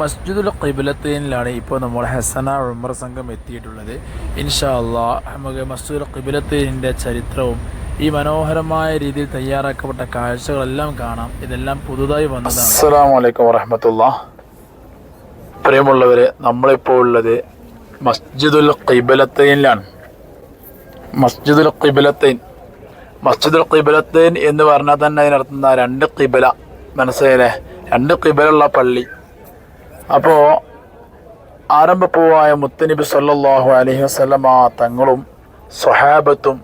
മസ്ജിദുൽ ഖിബിലത്തീനിലാണ് ഇപ്പോൾ നമ്മൾ ഹസന ഉമർ സംഘം എത്തിയിട്ടുള്ളത്. ഇൻഷാ അള്ളാ നമുക്ക് മസ്ജിദുൽ ഖിബിലത്തീനിന്റെ ചരിത്രവും ഈ മനോഹരമായ രീതിയിൽ തയ്യാറാക്കപ്പെട്ട കാഴ്ചകളെല്ലാം കാണാം. ഇതെല്ലാം പുതുതായി വന്നതാണ്. അസ്സാം വലൈക്കും വറഹമത്തുള്ള. പ്രിയമുള്ളവരെ നമ്മളിപ്പോൾ ഉള്ളത് മസ്ജിദുൽ ഖിബിലത്തീനിലാണ്. മസ്ജിദുൽ ഖിബിലത്തീൻ. മസ്ജിദുൽ ഖിബിലത്തീൻ എന്ന് പറഞ്ഞാൽ തന്നെ അതിനർത്ഥം രണ്ട് ഖിബില. മനസ്സിലെ രണ്ട് കിബിലുള്ള പള്ളി. അപ്പോൾ ആരംഭപ്പൂവായ മുത്തനബി സല്ലാഹു അലഹി വസല്ലമ തങ്ങളും സ്വഹാബത്തും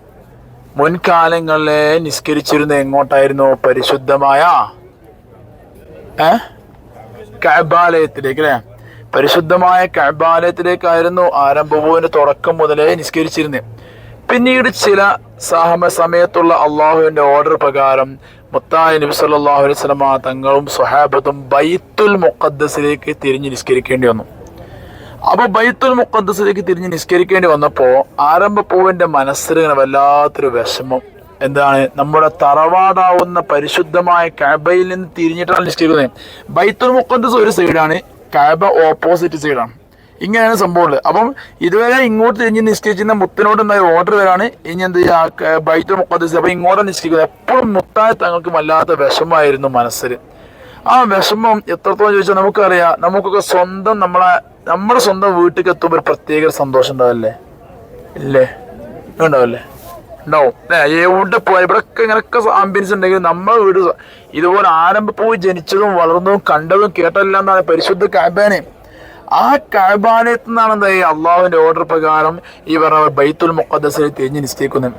മുൻകാലങ്ങളിലെ നിസ്കരിച്ചിരുന്ന എങ്ങോട്ടായിരുന്നു? പരിശുദ്ധമായ കഅബാലയത്തിലേക്ക് അല്ലേ? പരിശുദ്ധമായ കഅബാലയത്തിലേക്കായിരുന്നു ആരംഭപൂവിന്റെ തുടക്കം മുതലേ നിസ്കരിച്ചിരുന്നത്. പിന്നീട് ചില സഹമ സമയത്തുള്ള അള്ളാഹുവിന്റെ ഓർഡർ പ്രകാരം മുത്തായ നബി സല്ലല്ലാഹു അലൈഹി തങ്ങളും സ്വഹാബത്തും ബൈത്തുൽ മുഖദ്ദസിലേക്ക് തിരിഞ്ഞ് നിസ്കരിക്കേണ്ടി വന്നു. അപ്പൊ ബൈത്തുൽ മുഖദ്ദസിലേക്ക് തിരിഞ്ഞ് നിസ്കരിക്കേണ്ടി വന്നപ്പോ ആരംഭപ്പൂവിന്റെ മനസ്സിൽ ഇങ്ങനെ വല്ലാത്തൊരു വിഷമം. എന്താണ്? നമ്മുടെ തറവാടാവുന്ന പരിശുദ്ധമായ കാബയിൽ നിന്ന് തിരിഞ്ഞിട്ടാണ് നിസ്കരിക്കുന്നത്. ബൈത്തുൽ മുഖദ്ദസ് ഒരു സൈഡാണ് കാബ ഓപ്പോസിറ്റ് സൈഡാണ് ഇങ്ങനെയാണ് സംഭവമുള്ളത്. അപ്പം ഇതുവരെ ഇങ്ങോട്ട് തിരിഞ്ഞ് നിസ്കരിച്ചിരുന്ന മുത്തിനോട് എന്താ ഓർഡർ വരാണ്? ഇനി എന്ത് ബൈത്തുൽ മുഖദ്ദസ്. അപ്പം ഇങ്ങോട്ട് നിശ്ചയിക്കുന്നത് എപ്പോഴും മുത്തായ തങ്ങൾക്ക് വല്ലാത്ത വിഷമമായിരുന്നു മനസ്സിൽ. ആ വിഷമം എത്രത്തോളം ചോദിച്ചാൽ നമുക്കറിയാം. നമുക്കൊക്കെ സ്വന്തം നമ്മളെ നമ്മുടെ സ്വന്തം വീട്ടിലേക്ക് എത്തുമ്പോൾ ഒരു പ്രത്യേക സന്തോഷം ഉണ്ടാവില്ലേ? ഇല്ലേ? ഉണ്ടാവില്ലേ? ഉണ്ടാവും. എവിടെ പോയാൽ ഇവിടെയൊക്കെ ഇങ്ങനെയൊക്കെ ആംബിയൻസ് ഉണ്ടെങ്കിൽ നമ്മളെ വീട് ഇതുപോലെ ആരംഭ പോയി ജനിച്ചതും വളർന്നതും കണ്ടതും കേട്ടതെല്ലാം എന്താണ്? പരിശുദ്ധ കാബാനെ ആ കാബാനത്ത് നിന്നാണ് എന്താ ഈ അള്ളാഹുവിന്റെ ഓർഡർ പ്രകാരം ഈ പറഞ്ഞ ബൈത്തുൽ മുഖദ്ദസിൽ തിരിഞ്ഞ് നിശ്ചയിക്കുന്നത്.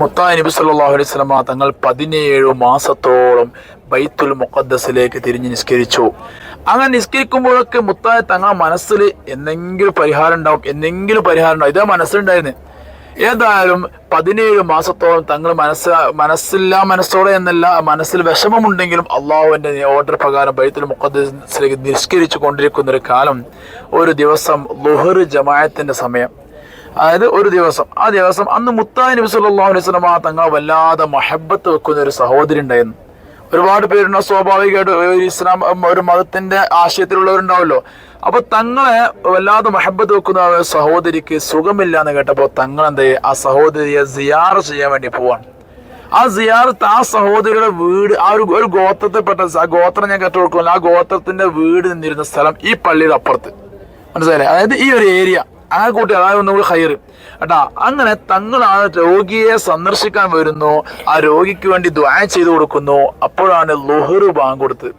മുത്താ നബി സല്ലല്ലാഹു അലൈഹി സ്വലമ തങ്ങൾ പതിനേഴ് മാസത്തോളം ബൈത്തുൽ മുഖദ്ദസിലേക്ക് തിരിഞ്ഞ് നിസ്കരിച്ചു. അങ്ങനെ നിസ്കരിക്കുമ്പോഴൊക്കെ മുത്തായ തങ്ങൾ മനസ്സിൽ എന്തെങ്കിലും പരിഹാരം ഉണ്ടാവും എന്തെങ്കിലും പരിഹാരം ഉണ്ടാവും. ഇതാ മനസ്സിലുണ്ടായിരുന്നു. ഏതായാലും പതിനേഴ് മാസത്തോളം തങ്ങൾ മനസ്സ് മനസ്സില്ല മനസ്സോടെ എന്നല്ല മനസ്സിൽ വിഷമമുണ്ടെങ്കിലും അള്ളാഹുവിന്റെ ഓർഡർ പ്രകാരം ബൈത്തുൽ മുഖദ്സിലേക്ക് നിഷ്കരിച്ചു കൊണ്ടിരിക്കുന്ന ഒരു കാലം ഒരു ദിവസം ലുഹർ ജമായത്തിന്റെ സമയം. അതായത് ഒരു ദിവസം. ആ ദിവസം അന്ന് മുത്തായി നബി സല്ലല്ലാഹു അലൈഹി വസല്ലമ തങ്ങൾ വല്ലാതെ മഹബത്ത് വെക്കുന്ന ഒരു സഹോദരി ഉണ്ടായിരുന്നു. ഒരുപാട് പേരുണ്ടാവും സ്വാഭാവികമായിട്ട് ഇസ്ലാം ഒരു മതത്തിന്റെ ആശയത്തിലുള്ളവരുണ്ടാവല്ലോ അപ്പൊ തങ്ങളെ വല്ലാതെ മഹബത്ത് വെക്കുന്ന സഹോദരിക്ക് സുഖമില്ല എന്ന് കേട്ടപ്പോൾ തങ്ങൾ ആ സഹോദരിയെ സിയാർ ചെയ്യാൻ വേണ്ടി പോവാണ്. ആ സിയാറത്ത് ആ സഹോദരിയുടെ വീട് ആ ഒരു ഒരു ഗോത്രത്തിൽപ്പെട്ട ആ ഗോത്രം ഞാൻ കേട്ടു കൊടുക്കുമല്ലോ. ആ ഗോത്രത്തിന്റെ വീട് നിന്നിരുന്ന സ്ഥലം ഈ പള്ളിയുടെ അപ്പുറത്ത്. മനസ്സിലായില്ലേ? അതായത് ഈ ഒരു ഏരിയ ആ കൂട്ടി അതായത് ഒന്നുകൂടി ഹയർ കേട്ടാ അങ്ങനെ തങ്ങൾ ആ രോഗിയെ സന്ദർശിക്കാൻ വരുന്നു. ആ രോഗിക്ക് വേണ്ടി ദ്വാ ചെയ്തു കൊടുക്കുന്നു. അപ്പോഴാണ് ലുഹർ ബാങ്ക് കൊടുത്തത്.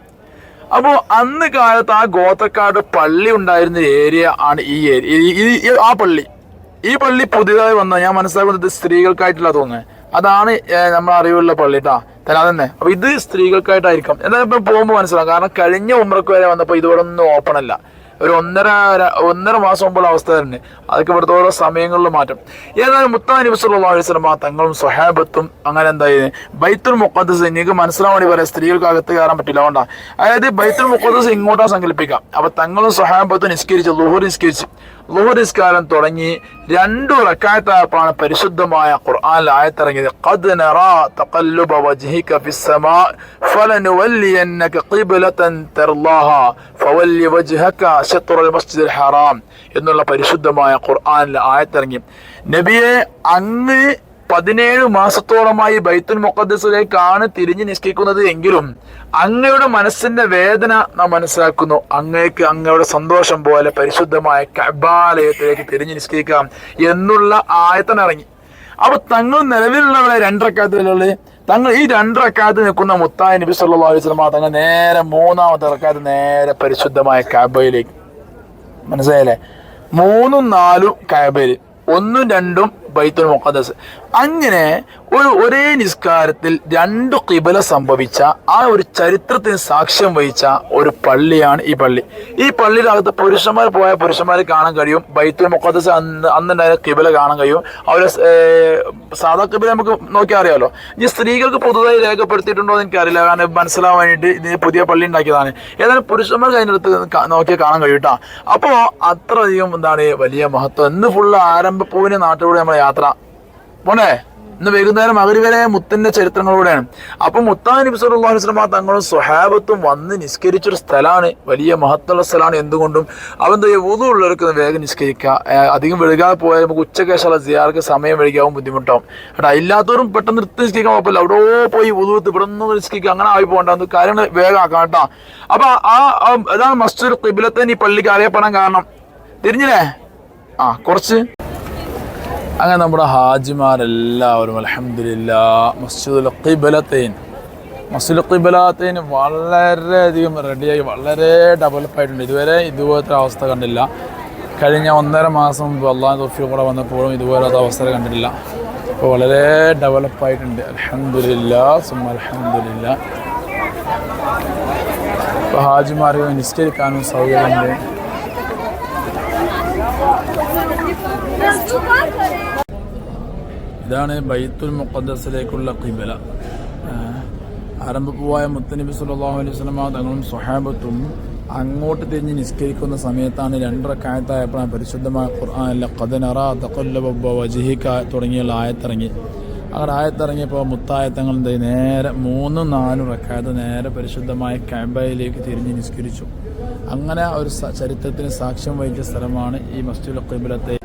അപ്പോൾ അന്ന് കാലത്ത് ആ ഗോത്രക്കാട് പള്ളി ഉണ്ടായിരുന്ന ഏരിയ ആണ് ഈ ഏരിയ. ആ പള്ളി. ഈ പള്ളി പുതിയതായി വന്ന ഞാൻ മനസ്സിലാക്കുന്നത് സ്ത്രീകൾക്കായിട്ടില്ല തോന്നുന്നത് അതാണ് നമ്മുടെ അറിവുള്ള പള്ളി കേട്ടാ തന്നെ അതന്നെ. അപ്പൊ ഇത് സ്ത്രീകൾക്കായിട്ടായിരിക്കും. എന്തായാലും ഇപ്പൊ പോകുമ്പോൾ മനസ്സിലാവും. കാരണം കഴിഞ്ഞ ഉമ്രക്ക് വരെ വന്നപ്പോൾ ഇതുവിടെ ഒന്നും ഓപ്പൺ അല്ല. ഒരു ഒന്നര ഒന്നര മാസം മുമ്പുള്ള അവസ്ഥ തന്നെ. അതൊക്കെ ഇവിടുത്തെ ഓരോ സമയങ്ങളിൽ മാറ്റം. ഏതായാലും മുത്താൻ നബി സല്ലല്ലാഹു അലൈഹി തങ്ങളും സ്വഹാബത്തും അങ്ങനെ എന്തായി ബൈത്തുൽ മുഖദ്ദസ് നിങ്ങൾക്ക് മനസ്സിലാവാൻ വേണ്ടി പറയാം സ്ത്രീകൾക്ക് അകത്ത് കയറാൻ പറ്റില്ല. അതുകൊണ്ടാ. അതായത് ബൈത്തുൽ മുഖദ്ദസ് ഇങ്ങോട്ടാ സങ്കല്പിക്കാം. അപ്പൊ തങ്ങളും സ്വഹാബത്തും നിസ്കരിച്ച് ലുഹൂർ നിസ്കരിച്ച്. ലുഹുർ നിസ്കാരം തുടങ്ങി രണ്ടു റക്കായത്തായപ്പോഴാണ് പരിശുദ്ധമായ ഖുർആനിൽ ആയത്തിറങ്ങിയത്. ഖദ് നറാ തഖല്ലുബ വജ്ഹിക ഫിസ്സമാ ഫലനുവല്ലിയന്നക ഖിബ്ലതൻ തർലാഹാ ഫവല്ലി വജ്ഹക ശത്റുൽ മസ്ജിദിൽ ഹറാം എന്നുള്ള പരിശുദ്ധമായ ഖുർആനിൽ ആയത്തിറങ്ങി. നബിയെ അങ്ങ് പതിനേഴ് മാസത്തോളമായി ബൈത്തുൽ മുഖദ്സിലേക്കാണ് തിരിഞ്ഞു നിഷ്കരിക്കുന്നത് എങ്കിലും അങ്ങയുടെ മനസ്സിന്റെ വേദന നാം മനസ്സിലാക്കുന്നു. അങ്ങേക്ക് അങ്ങയുടെ സന്തോഷം പോലെ പരിശുദ്ധമായ കബാലയത്തിലേക്ക് തിരിഞ്ഞു നിഷ്കരിക്കാം എന്നുള്ള ആയത്തനിറങ്ങി. അപ്പൊ തങ്ങൾ നിലവിലുള്ളവരെ രണ്ടരക്കാലത്തിലുള്ള തങ്ങൾ ഈ രണ്ടരക്കാലത്ത് നിൽക്കുന്ന മുത്തായ നബി സല്ലാ അലൈഹി വസല്ലമ തങ്ങൾ നേരെ മൂന്നാമത്തെ റക്കാത്ത് നേരെ പരിശുദ്ധമായ കാബയിലേക്ക്. മനസ്സിലായല്ലേ? മൂന്നും നാലും കാബയിൽ ഒന്നും രണ്ടും ബൈത്തുൽ മുഖദ്ദസ്. അങ്ങനെ ഒരു ഒരേ നിസ്കാരത്തിൽ രണ്ടു കിബല സംഭവിച്ച ആ ഒരു ചരിത്രത്തിന് സാക്ഷ്യം വഹിച്ച ഒരു പള്ളിയാണ് ഈ പള്ളി. ഈ പള്ളിയുടെ അകത്ത് പുരുഷന്മാർ പോയ പുരുഷന്മാരെ കാണാൻ കഴിയും. ബൈത്തുൽ മുഖദ്ദസ് അന്ന് അന്നുണ്ടായ കിബല കാണാൻ കഴിയും. അവരെ സാധാ കിബല നമുക്ക് നോക്കിയാൽ അറിയാമല്ലോ ഈ സ്ത്രീകൾക്ക് പുതുതായി രേഖപ്പെടുത്തിയിട്ടുണ്ടോ എന്ന് എനിക്കറിയില്ല. കാരണം മനസ്സിലാവാൻ വേണ്ടിയിട്ട് ഇതിന് പുതിയ പള്ളി ഉണ്ടാക്കിയതാണ്. ഏതായാലും പുരുഷന്മാർക്ക് അതിന്റെ അടുത്ത് നോക്കിയാൽ കാണാൻ കഴിയും കേട്ടോ. അപ്പോൾ അത്രയധികം എന്താണ് വലിയ മഹത്വം. ഇന്ന് ഫുള്ള് ആരംഭപ്പൂവിന് നാട്ടിലൂടെ നമ്മുടെ യാത്ര പോണേ ഇന്ന് വൈകുന്നേരം അവർ വരെ മുത്തിന്റെ ചരിത്രങ്ങളിലൂടെയാണ് അപ്പൊ മുത്താൻ നബി വസല്ലം തങ്ങളും സ്വഹാബത്തും വന്ന് നിസ്കരിച്ചൊരു സ്ഥലമാണ് വലിയ മഹത്തുള്ള സ്ഥലമാണ് എന്തുകൊണ്ടും അവൻ വുതു ഉള്ളവർക്ക് വേഗം നിസ്കരിക്കുക അധികം വൈകാതെ പോയാൽ നമുക്ക് ഉച്ചക്കേശമുള്ള സിയാർക്ക് സമയം വെളുകാവും ബുദ്ധിമുട്ടാവും. എടാ ഇല്ലാത്തവരും പെട്ടെന്ന് നിർത്തി നിസ്കരിക്കാൻ കുഴപ്പമില്ല. അവിടെ പോയി ഊതുവത്ത് ഇവിടെ നിന്ന് നിസ്കരിക്കുക അങ്ങനെ ആയി പോകണ്ട. കാര്യങ്ങൾ വേഗം ആക്കാം കേട്ടോ. അപ്പൊ ആ- അതാണ് മസ്ജിദ് കിബിലത്തെ ഈ പള്ളിക്ക് അറിയപ്പെടാൻ കാരണം. തിരിഞ്ഞില്ലേ? ആ കുറച്ച്. അങ്ങനെ നമ്മുടെ ഹാജിമാരെല്ലാവരും അലഹമില്ല മസ്ജിദുൽ ഖിബലത്തേൻ. മസ്ജിദുൽ ഖിബലത്തൈൻ വളരെയധികം റെഡിയായി വളരെ ഡെവലപ്പ് ആയിട്ടുണ്ട്. ഇതുവരെ ഇതുപോലത്തെ അവസ്ഥ കണ്ടില്ല. കഴിഞ്ഞ ഒന്നര മാസം മുമ്പ് അള്ളാഹ് തൊഫി കൂടെ വന്നപ്പോഴും ഇതുപോലത്തെ അവസ്ഥ കണ്ടിട്ടില്ല. ഇപ്പോൾ വളരെ ഡെവലപ്പായിട്ടുണ്ട് അലഹമില്ല സുമ അലഹമില്ല ഇപ്പോൾ ഹാജിമാർക്ക് നിസ്കരിക്കാനും സൗകര്യമുണ്ട്. ഇതാണ് ബൈത്തുൽ മുഖദ്സിലേക്കുള്ള കിബല ആരംഭപ്പൂവായ മുത്തനബി സല്ലല്ലാഹു അലൈഹി വസല്ലമ തങ്ങളും സ്വഹാബത്തും അങ്ങോട്ട് തിരിഞ്ഞ് നിസ്കരിക്കുന്ന സമയത്താണ് രണ്ടരക്കായത്തായപ്പോഴാണ് പരിശുദ്ധമായ ഖുർആാനിലെ കഥനറ തക്കൊല്ലബ വജിഹിക്ക തുടങ്ങിയുള്ള ആയത്തിറങ്ങി. അങ്ങനെ ആയത്തിറങ്ങിയപ്പോൾ മുത്തായത്തങ്ങൾ എന്ത് ചെയ്തു? നേരെ മൂന്നും നാലും റക്കായത്ത് നേരെ പരിശുദ്ധമായ കാബയിലേക്ക് തിരിഞ്ഞ് നിസ്കരിച്ചു. അങ്ങനെ ഒരു ചരിത്രത്തിന് സാക്ഷ്യം വഹിച്ച സ്ഥലമാണ് ഈ മസ്ജിദ് ഖിബലത്തെ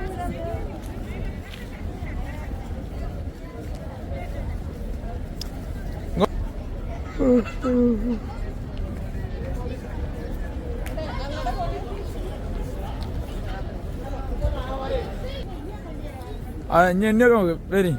ആ ഇനി എന്നെയൊക്കെ നോക്ക് വരി